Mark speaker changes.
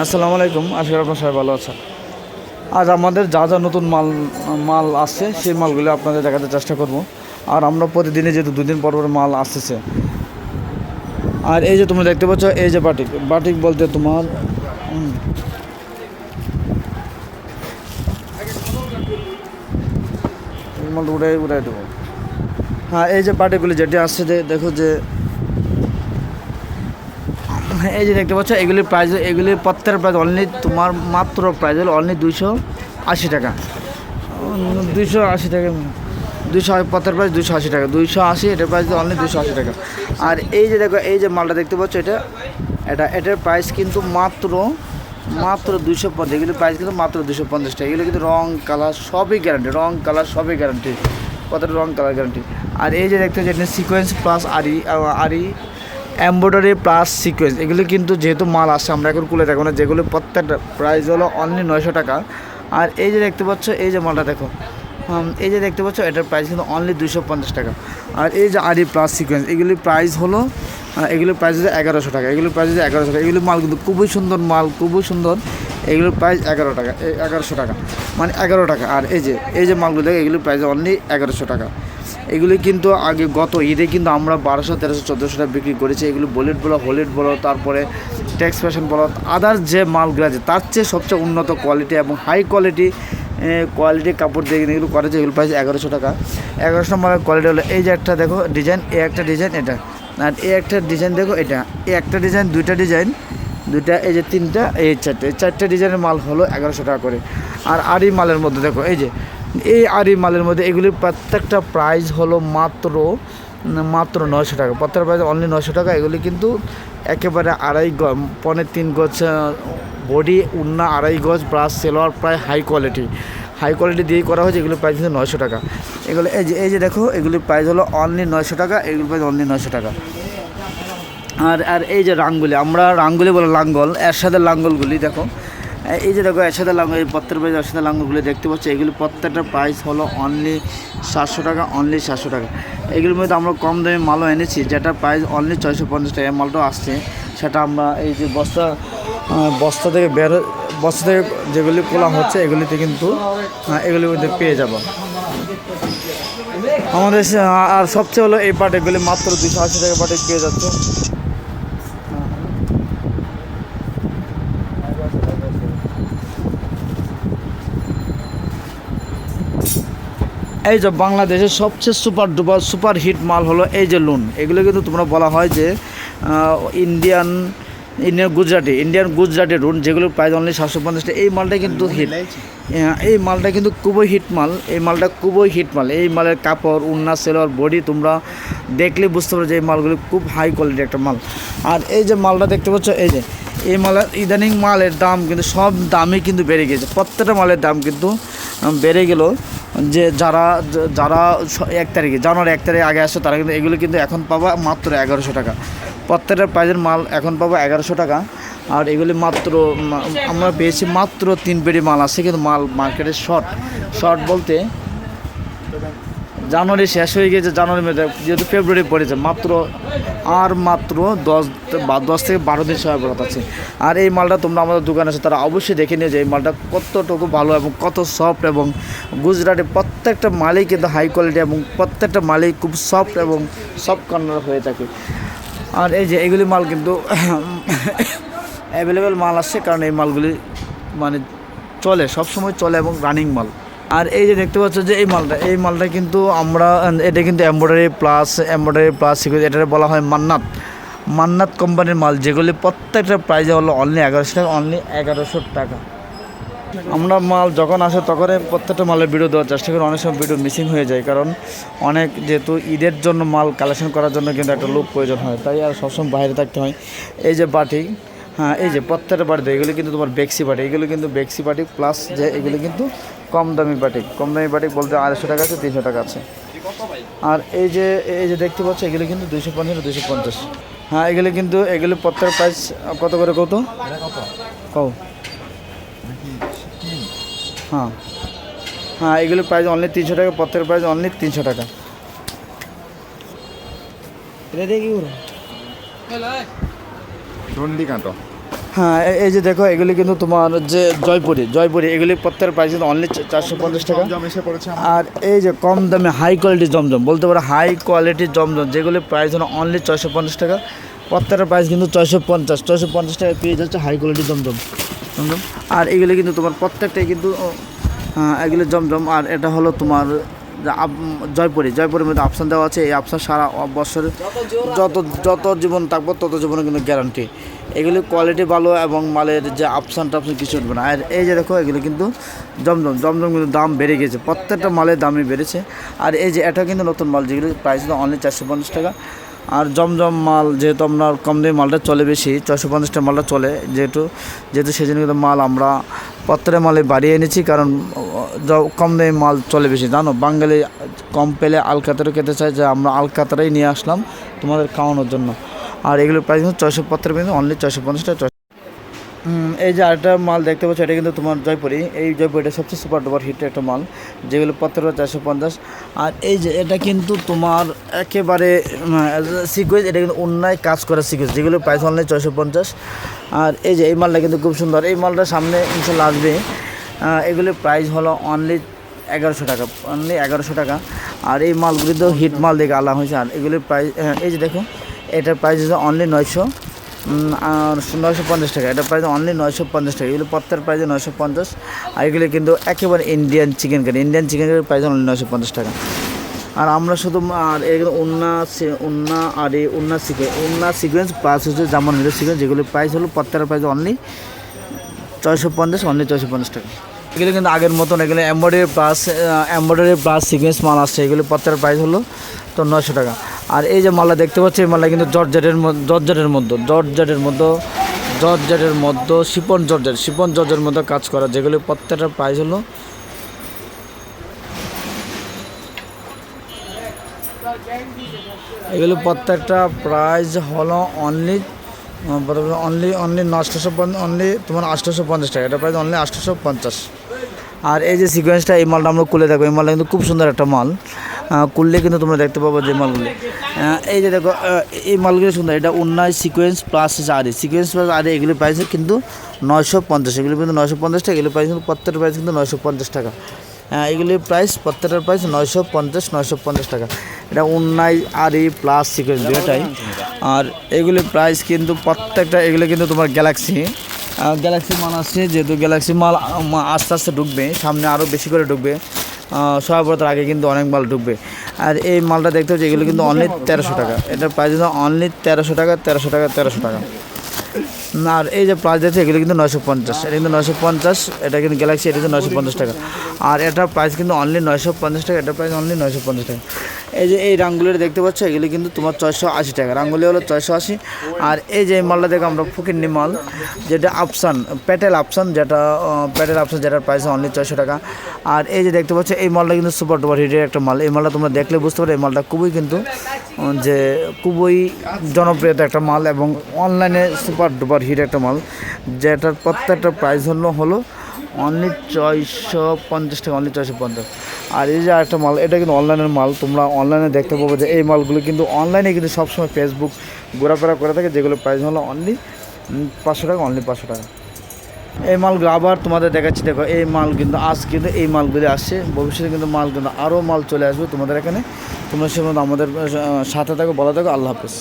Speaker 1: আসসালামু আলাইকুম। আশা করি আপনার সবাই ভালো আছেন। আজ আমাদের যা যা নতুন মাল মাল আসছে, সেই মালগুলো আপনাদের দেখাতে চেষ্টা করব। আর আমরা প্রতিদিনে যেহেতু দুদিন পর পর মাল আসতেছে, আর এই যে তোমরা দেখতে পাচ্ছ, এই যে বাটিক। বাটিক বলতে তোমার উড়াই উড়াই দেবো। হ্যাঁ এই যে বাটিকগুলি যেটি আসছে যে দেখো যে এই যে দেখতে পাচ্ছ, এগুলির প্রাইস এগুলির প্রত্যেকের প্রাইস অনলি তোমার মাত্র প্রাইস হলো অনলি দুইশো আশি টাকা। দুইশো আশি টাকা। দুইশো প্রত্যেক প্রাইস দুইশো আশি টাকা। দুইশো আশি, এটার প্রাইস অনলি দুইশো আশি টাকা। আর এই যে দেখো, এই যে মালটা দেখতে পাচ্ছ, এটা এটা, এটার প্রাইস কিন্তু মাত্র মাত্র দুইশো পঞ্চাশ, এগুলির প্রাইস কিন্তু মাত্র দুশো পঞ্চাশ টাকা। এগুলো কিন্তু রং কালার সবই গ্যারান্টি রং কালার সবই গ্যারান্টি কতটা রং কালার গ্যারান্টি আর এই যে দেখতে পাচ্ছি, এটা সিকোয়েন্স প্লাস আরি আরি এমব্রয়ডারি প্লাস সিকোয়েন্স এগুলি কিন্তু যেহেতু মাল আসে, আমরা এখন খুলে দেখো না, যেগুলো প্রত্যেকটা প্রাইস হলো অনলি নয়শো টাকা। আর এই যে দেখতে পাচ্ছ, এই যে মালটা দেখো। এই যে দেখতে পাচ্ছ, এটার প্রাইস কিন্তু অনলি দুশো পঞ্চাশ টাকা। আর এই যে আরি প্লাস সিকোয়েন্স এগুলির প্রাইস হলো এগুলোর প্রাইস হচ্ছে এগারোশো টাকা। এগুলোর প্রাইস হচ্ছে এগারোশো টাকা। এগুলো মাল কিন্তু খুবই সুন্দর, মাল খুবই সুন্দর। এগুলোর প্রাইস এগারো টাকা এগারোশো টাকা। মানে এগারো টাকা। আর এই যে এই যে মালগুলো দেখো, এগুলোর প্রাইস অনলি এগারোশো টাকা। এগুলি কিন্তু আগে গত ঈদে কিন্তু আমরা বারোশো, তেরোশো, চোদ্দোশো টাকা বিক্রি করেছি। এগুলো বুলেট বলো হোলেট বলো, তারপরে টেক্স ফ্যাশন বলো আদার্স যে মালগুলো আছে, তার চেয়ে সবচেয়ে উন্নত কোয়ালিটি এবং হাই কোয়ালিটি কোয়ালিটির কাপড় দিয়ে এগুলো করেছে এগুলো প্রাইস এগারোশো টাকা। এগারোশো নম্বরের কোয়ালিটি হলো এই যে একটা দেখো ডিজাইন এ একটা ডিজাইন এটা। আর এই একটা ডিজাইন দেখো এটা। এই একটা ডিজাইন দুইটা ডিজাইন দুইটা, এই যে তিনটা, এই চারটে। চারটে ডিজাইনের মাল হলো এগারোশো টাকা করে। আর আরি মালের মধ্যে দেখো, এই যে, এই আরি মালের মধ্যে এগুলির প্রত্যেকটা প্রাইস হলো মাত্র মাত্র নয়শো টাকা। প্রত্যেকটা প্রাইস অনলি নয়শো টাকা, এগুলি কিন্তু একেবারে আড়াই পনেরো তিন গজ বডি, উন্না, আড়াই গজ ব্রাশ সেলোয়ার প্রায় হাই কোয়ালিটি হাই কোয়ালিটি দিয়েই করা হয়েছে, এগুলোর প্রাইস কিন্তু নয়শো টাকা। এগুলো, এই যে এই যে দেখো, এগুলির প্রাইস হলো অনলি নয়শো টাকা, এগুলোর প্রাইস অনলি নয়শো টাকা। আর আর এই যে রাঙ্গুলি, আমরা রাঙ্গুলি বলে লাঙ্গল এর সাথে লাঙ্গলগুলি, দেখো। এই যে দেখো এরশাদের লাঙ্গল এই পত্রের প্রাইস এরশাদের লাঙ্গলগুলি দেখতে পাচ্ছি, এগুলি প্রত্যেকটা প্রাইস হলো অনলি সাতশো টাকা অনলি সাতশো টাকা। এগুলির মধ্যে আমরা কম দামে মালও এনেছি, যেটা প্রাইস অনলি ছয়শো পঞ্চাশ টাকা মালটাও আসছে। সেটা আমরা এই যে বস্তা বস্তা থেকে বের বস্তা থেকে যেগুলি খোলা হচ্ছে, এগুলিতে কিন্তু এগুলির মধ্যে পেয়ে যাব। আমাদের আর সবচেয়ে হলো এই পাট এগুলি মাত্র দুশো আশি টাকা পাটে পেয়ে যাচ্ছে। এই যে বাংলাদেশের সবচেয়ে সুপার ডুপার, সুপার হিট মাল হলো এই যে লোন। এগুলো কিন্তু তোমরা বলা হয় যে Indian Indian Gujarati Indian Gujarati রুন যেগুলো প্রায় অনলি সাতশো পঞ্চাশটা এই মালটা কিন্তু হিট এই মালটা কিন্তু খুবই হিট মাল। এই মালটা খুবই হিট মাল। এই মালের কাপড়, উন্না, সেলোয়ার বডি তোমরা দেখলে বুঝতে পারো যে এই মালগুলো খুব হাই কোয়ালিটি একটা মাল। আর এই যে মালটা দেখতে পাচ্ছ, এই যে, এই মালের ইদানিং মালের দাম কিন্তু সব দামই কিন্তু বেড়ে গেছে। প্রত্যেকটা মালের দাম কিন্তু বেড়ে গেল। যে যারা যারা এক তারিখে, জানুয়ারি এক তারিখে আগে আসছে তারা কিন্তু এগুলো কিন্তু এখন পাবা মাত্র এগারোশো টাকা। প্রত্যেকটা প্রাইজের মাল এখন পাবো এগারোশো টাকা। আর এগুলি মাত্র আমরা পেয়েছি মাত্র তিন পেটি মাল আছে, কিন্তু মাল মার্কেটে শর্ট শর্ট বলতে জানুয়ারি শেষ হয়ে গেছে, জানুয়ারি মধ্যে যেহেতু ফেব্রুয়ারি পড়েছে মাত্র আর মাত্র দশ বা দশ থেকে বারো দিন সময় বরাদ আছে। আর এই মালটা তোমরা আমাদের দোকানে আছে তারা অবশ্যই দেখে নিও যে এই মালটা কতটুকু ভালো এবং কত সফট এবং গুজরাটে প্রত্যেকটা মালই কিন্তু হাই কোয়ালিটি এবং প্রত্যেকটা মালই খুব সফট এবং সফট কর্নার হয়ে থাকে। আর এই যে এগুলি মাল কিন্তু অ্যাভেলেবেল মাল আসছে, কারণ এই মালগুলি মানে চলে সব সময় চলে এবং রানিং মাল। আর এই যে দেখতে পাচ্ছ যে এই মালটা এই মালটা কিন্তু আমরা, এটা কিন্তু এমব্রয়ডারি প্লাস এমব্রয়ডারি প্লাস এটা বলা হয় মান্নাত। মান্নাত কোম্পানির মাল, যেগুলি প্রত্যেকটা প্রাইস হলো অনলি এগারোশো টাকা অনলি এগারোশো টাকা। আমরা মাল যখন আসে, তখন প্রত্যেকটা মালের ভিডিও দেওয়ার চেষ্টা করি, অনেক সময় ভিডিও মিসিং হয়ে যায়, কারণ অনেক যেহেতু ঈদের জন্য মাল কালেকশন করার জন্য কিন্তু একটা লোক প্রয়োজন হয়, তাই আর সবসময় বাইরে থাকতে হয়। এই যে বাটি হ্যাঁ এই যে প্রত্যেকটা বাটিতে এগুলো কিন্তু তোমার বেক্সি বাটি। এগুলো কিন্তু বেক্সি বাটি প্লাস যে এগুলো কিন্তু কম দামি বাটি। কম দামি বাটি বলতে আড়াইশো টাকা আছে তিনশো টাকা আছে। আর এই যে এই যে দেখতে পাচ্ছ এগুলো কিন্তু দুইশো পঞ্চাশ দুইশো পঞ্চাশ। হ্যাঁ এগুলো কিন্তু এগুলো প্রত্যেক প্রাইস কত করে কত? কও। হ্যাঁ। হ্যাঁ এগুলো প্রাইস অনলি তিনশো টাকা প্রত্যেকের প্রাইস অনলি তিনশো টাকা। এটা দিয়ে কি করো?
Speaker 2: দণ্ডি কাঁটো।
Speaker 1: হ্যাঁ এই যে দেখো এগুলি কিন্তু তোমার যে জয়পুরি জয়পুরি এগুলি প্রত্যেকের প্রাইস কিন্তু অনলি চারশো পঞ্চাশ টাকা।
Speaker 2: জম এসে পড়েছে
Speaker 1: আর এই যে কম দামে হাই কোয়ালিটির জমজম বলতে পারো হাই কোয়ালিটির জমজম যেগুলি প্রাইস হলো অনলি ছয়শো পঞ্চাশ টাকা প্রত্যেকটা প্রাইস কিন্তু ছয়শো পঞ্চাশ ছয়শো পঞ্চাশ টাকা পেয়ে যাচ্ছে হাই কোয়ালিটির জমজম। জমজম। আর এগুলি কিন্তু তোমার প্রত্যেকটাই কিন্তু আহ, এগুলি জমজম। আর এটা হলো তোমার জয়পুরি, জয়পুরের মধ্যে অপশান দেওয়া আছে। এই অপশান সারা বছরে যত যত জীবন থাকব, তত জীবনে কিন্তু গ্যারান্টি এগুলি কোয়ালিটি ভালো এবং মালের যে আপসান টাপসান কিছু উঠবে না। আর এই যে দেখো, এগুলি কিন্তু জমজম জমজম কিন্তু দাম বেড়ে গেছে। প্রত্যেকটা মালের দামই বেড়েছে। আর এই যে এটা কিন্তু নতুন মাল, যেগুলি প্রাইস অনলি চারশো পঞ্চাশ টাকা। আর জমজম মাল, যেহেতু আপনার কম দামি মালটা চলে বেশি ছশো পঞ্চাশটা মালটা চলে। যেহেতু যেহেতু সেই জন্য কিন্তু মাল আমরা প্রত্যেকটা মালে বাড়িয়ে এনেছি, কারণ কম দামি মাল চলে বেশি। জানো বাঙালি কম পেলে আলকাতারও খেতে চায় যে আমরা আলকাতারাই নিয়ে আসলাম তোমাদের খাওয়ানোর জন্য। আর এগুলোর প্রাইস কিন্তু ছয়শো পত্রের কিন্তু অনলি ছয়শো পঞ্চাশ টাকা হুম, এই যে আরেকটা মাল দেখতে পাচ্ছ এটা কিন্তু তোমার জয়পুরি। এই জয়পুরিটা সবচেয়ে সুপার ডুপার হিট একটা মাল যেগুলো পত্র চারশো পঞ্চাশ। আর এই যে এটা কিন্তু তোমার একেবারে সিকুয়েন্স এটা কিন্তু অন্যায় কাজ করা সিকুয়েন্স যেগুলো প্রাইস অনলাইন ছয়শো পঞ্চাশ। আর এই যে এই মালটা কিন্তু খুব সুন্দর। এই মালটা সামনে ইনশাল্লাহ আসবে। এগুলোর প্রাইস হলো অনলি এগারোশো টাকা অনলি এগারোশো টাকা। আর এই মালগুলি তো হিট মাল দেখে আলা হয়েছে। আর এগুলির প্রাইস এই যে দেখো এটার প্রাইস হচ্ছে অনলি নয়শো আর নয়শো পঞ্চাশ টাকা। এটা প্রাইস অনলি নয়শো পঞ্চাশ টাকা। এগুলো প্রত্যেক প্রাইসে নয়শো পঞ্চাশ। আর এগুলো কিন্তু একেবারে Indian chicken curry Indian chicken কারির price only নয়শো পঞ্চাশ টাকা। আর আমরা শুধু, আর এগুলো উন্না উন্না আর এই উন্না সিকোয়েন্স উন্না সিকোয়েন্স প্লাস হচ্ছে জামান সিকোয়েন্স যেগুলোর প্রাইস হলো প্রত্যেকের প্রাইস অনলি ছয়শো পঞ্চাশ অনলি ছয়শো পঞ্চাশ টাকা। এগুলো কিন্তু আগের মতন, এগুলো embroidery plus embroidery plus sequence মাল আসছে। এগুলো প্রত্যেকের প্রাইস হলো তো নশো টাকা। আর এই যে মালা দেখতে পাচ্ছি, এই মালা কিন্তু জর্জেটের মধ্যে জর্জেটের মধ্যে জর্জেটের মধ্যে জর্জেটের মধ্যে, শিপন জর্জেট, শিপন জর্জের মধ্যে কাজ করা। যেগুলো প্রত্যেকটার প্রাইস হলো। এগুলো প্রত্যেকটা প্রাইস হলো অনলি অনলি অনলি আটশোশো অনলি তোমার আটশোশো পঞ্চাশ টাকা। এটা প্রাইস অনলি আটশোশো পঞ্চাশ। আর এই যে সিকোয়েন্সটা এই মালটা আমরা খুলে দেখো এই মালটা কিন্তু খুব সুন্দর একটা মাল। খুললে কিন্তু তোমরা দেখতে পাবো যে মালগুলি। এই যে দেখো এই মালগুলি সুন্দর। এটা উন্নয় সিকোয়েন্স প্লাস আরে সিকোয়েন্স প্লাস আরে এগুলি প্রাইস কিন্তু নয়শো পঞ্চাশ। এগুলি কিন্তু নয়শো পঞ্চাশ টাকা। এগুলি প্রাইস কিন্তু প্রত্যেকটা প্রাইস কিন্তু নয়শো পঞ্চাশ টাকা। এগুলির প্রাইস প্রত্যেকটার প্রাইস নয়শো পঞ্চাশ নয়শো পঞ্চাশ টাকা। এটা উন্নাই আরি প্লাস সিকোয়েন্স দুটাই আর এগুলির প্রাইস কিন্তু প্রত্যেকটা, এগুলো কিন্তু তোমার গ্যালাক্সি গ্যালাক্সি মাল আসছে যেহেতু গ্যালাক্সি মাল আস্তে আস্তে ঢুকবে, সামনে আরও বেশি করে ঢুকবে। সহায়তার আগে কিন্তু অনেক মাল ঢুকবে। আর এই মালটা দেখতে হচ্ছে এগুলো কিন্তু অনলি তেরোশো টাকা। এটার প্রাইস অনলি তেরোশো টাকা তেরোশো টাকা তেরোশো টাকা। আর এই যে প্রাইস দেখছে, এগুলো কিন্তু নয়শো পঞ্চাশ। এটা কিন্তু নয়শো পঞ্চাশ, এটা কিন্তু গ্যালাক্সি এটা কিন্তু নয়শো পঞ্চাশ টাকা। আর এটার প্রাইস কিন্তু অনলি নয়শো পঞ্চাশ টাকা, এটার প্রাইস অনলি নয়শো পঞ্চাশ টাকা। এই যে এই রাঙ্গুলিটা দেখতে পাচ্ছ, এগুলি কিন্তু তোমার ছয়শো আশি টাকা। রাঙ্গুলি হলো ছয়শো আশি। আর এই যে মালটা দেখো আমরা ফকিরনি মাল, যেটা আফসান প্যাটেল আফসান যেটা প্যাটেল আফসান যেটার প্রাইস অনলি ছয়শো টাকা। আর এই যে দেখতে পাচ্ছ, এই মালটা কিন্তু সুপার ডুপার হিটের একটা মাল। এই মালটা তোমরা দেখলে বুঝতে পারো এই মালটা খুবই কিন্তু যে খুবই জনপ্রিয়তা একটা মাল এবং অনলাইনে সুপার ডুপার হিট একটা মাল, যেটার প্রত্যেকটা প্রাইস হলো হলো অনলি ছয়শো পঞ্চাশ টাকা অনলি ছয়শো পঞ্চাশ। আর এই যে আরেকটা মাল, এটা কিন্তু অনলাইনের মাল, তোমরা অনলাইনে দেখতে পাবো যে এই মালগুলো কিন্তু অনলাইনে কিন্তু সবসময় ফেসবুক ঘোরাফেরা করে থাকে, যেগুলো প্রাইস হলো অনলি পাঁচশো টাকা অনলি পাঁচশো টাকা। এই মালগুলো আবার তোমাদের দেখাচ্ছি, দেখো, এই মাল কিন্তু আজ কিন্তু এই মালগুলি আসছে, ভবিষ্যতে কিন্তু মাল কিন্তু আরও মাল চলে আসবে তোমাদের এখানে। তোমরা সে আমাদের সাথে থাকো, বলা থাকো, আল্লাহ হাফেজ।